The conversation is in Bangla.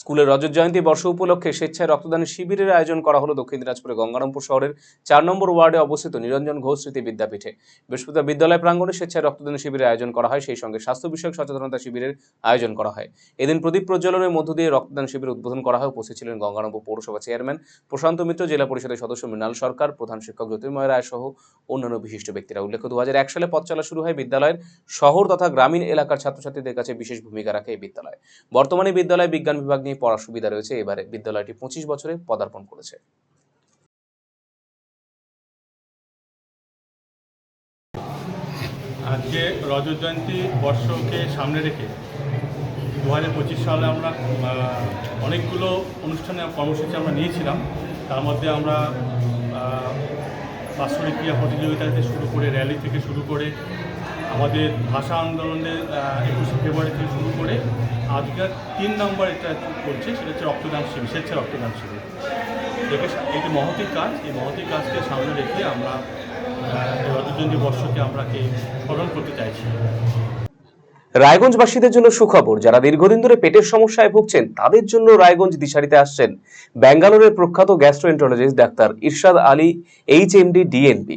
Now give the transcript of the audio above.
স্কুলের রজত জয়ন্তী বর্ষ উপলক্ষে স্বেচ্ছায় রক্তদান শিবিরের আয়োজন করা হলো দক্ষিণ দিনাজপুরে গঙ্গারামপুর শহরের চার নম্বর ওয়ার্ডে অবস্থিত নিরঞ্জন ঘোষ স্মৃতি বিদ্যাপীঠে। বৃহস্পতিবার বিদ্যালয় প্রাঙ্গণে স্বেচ্ছায় রক্তদান শিবিরের আয়োজন করা হয়, সেই সঙ্গে স্বাস্থ্য বিষয়ক সচেতনতা শিবিরের আয়োজন করা হয়। এদিন প্রদীপ প্রজ্বলনের মধ্য দিয়ে রক্তদান শিবির উদ্বোধন করা হয়। উপস্থিত ছিলেন গঙ্গারামপুর পৌরসভা চেয়ারম্যান প্রশান্ত মিত্র, জেলা পরিষদের সদস্য মৃণাল সরকার, প্রধান শিক্ষক জ্যোতির্ময় রায় সহ অন্যান্য বিশিষ্ট ব্যক্তিরা। উল্লেখ্য দু সালে পথ চলা শুরু হয় বিদ্যালয়ের শহর তথা গ্রামীণ এলাকার ছাত্রছাত্রীদের কাছে বিশেষ ভূমিকা রাখে এই বিদ্যালয়। বর্তমানে বিদ্যালয় বিজ্ঞান বিভাগ নিয়ে পড়ার সুবিধা রয়েছে। এবারে বিদ্যালয়টি পঁচিশ বছরে পদার্পণ করেছে। আজকে রজত জয়ন্তী বর্ষকে সামনে রেখে দু হাজার পঁচিশ সালে আমরা অনেকগুলো অনুষ্ঠানে কর্মসূচি আমরা নিয়েছিলাম। তার মধ্যে আমরা বাৎসরিক ক্রিয়া প্রতিযোগিতা থেকে শুরু করে, র্যালি থেকে শুরু করে, আমাদের ভাষা আন্দোলনের একুশে ফেব্রুয়ারি থেকে শুরু করে আজকের তিন নম্বর এটা করছে সেটা হচ্ছে রক্তদান শিবির স্বেচ্ছা রক্তদান শিবির। একে এই যে মহতি কাজ এই মহতি কাজকে সামনে রেখে আমরা আহ, এই রজত জয়ন্তী বর্ষকে আমরা কে স্মরণ করতে চাইছি। রায়গঞ্জবাসীদের জন্য সুখবর যারা দীর্ঘদিন ধরে পেটের সমস্যায় ভুগছেন তাদের জন্য রায়গঞ্জ দিশারিতে আসছেন ব্যাঙ্গালোরের প্রখ্যাত গ্যাস্ট্রোএন্টারোলজিস্ট ডাক্তার ইরশাদ আলী এইচ এমডি ডিএনবি।